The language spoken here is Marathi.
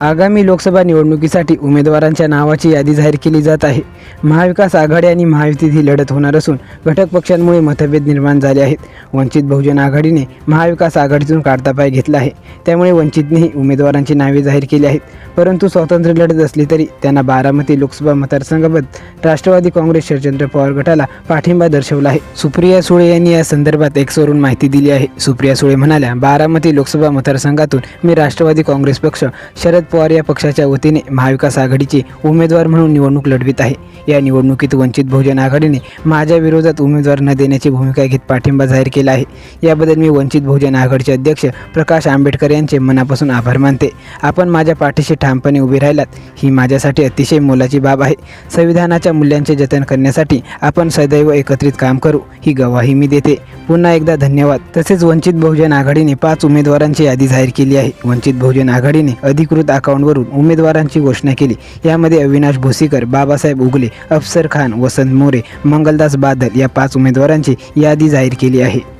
आगामी लोकसभा निवडणुकीसाठी उमेदवारांच्या नावाची यादी जाहीर केली जात आहे. महाविकास आघाडी आणि महायुतीत ही लढत होणार असून घटक पक्षांमुळे मतभेद निर्माण झाले आहेत. वंचित बहुजन आघाडीने महाविकास आघाडीतून काढता पाय घेतला आहे. त्यामुळे वंचितनेही उमेदवारांची नावे जाहीर केली आहेत. परंतु स्वातंत्र्य लढत असली तरी त्यांना बारामती लोकसभा मतदारसंघाबाबत राष्ट्रवादी काँग्रेस शरचंद्र पवार गटाला पाठिंबा दर्शवला आहे. सुप्रिया सुळे यांनी या संदर्भात एक्सवरून माहिती दिली आहे. सुप्रिया सुळे म्हणाल्या बारामती लोकसभा मतदारसंघातून मी राष्ट्रवादी काँग्रेस पक्ष शरद पवार या पक्षाच्या वतीने महाविकास आघाडीचे उमेदवार म्हणून निवडणूक लढवित आहे. या निवडणुकीत वंचित बहुजन आघाडीने माझ्या विरोधात उमेदवार न देण्याची भूमिका घेत पाठिंबा जाहीर केला आहे. याबद्दल मी वंचित बहुजन आघाडीचे अध्यक्ष प्रकाश आंबेडकर यांचे मनापासून आभार मानते. आपण माझ्या पाठीशी ठामपणे उभी राहिलात. ही माझ्यासाठी अतिशय मोलाची बाब आहे. संविधानाच्या मूल्यांचे जतन करण्यासाठी आपण सदैव एकत्रित काम करू. ही गवाही मी देते. पुन्हा एकदा धन्यवाद. तसेच वंचित बहुजन आघाडीने पाच उमेदवारांची यादी जाहीर केली आहे. वंचित बहुजन आघाडीने अधिकृत अकाउंटवरून उमेदवारांची घोषणा केली. यामध्ये अविनाश भोसीकर बाबासाहेब उगले अफसर खान वसंत मोरे मंगलदास बादल या पाच उमेदवारांची यादी जाहीर केली आहे.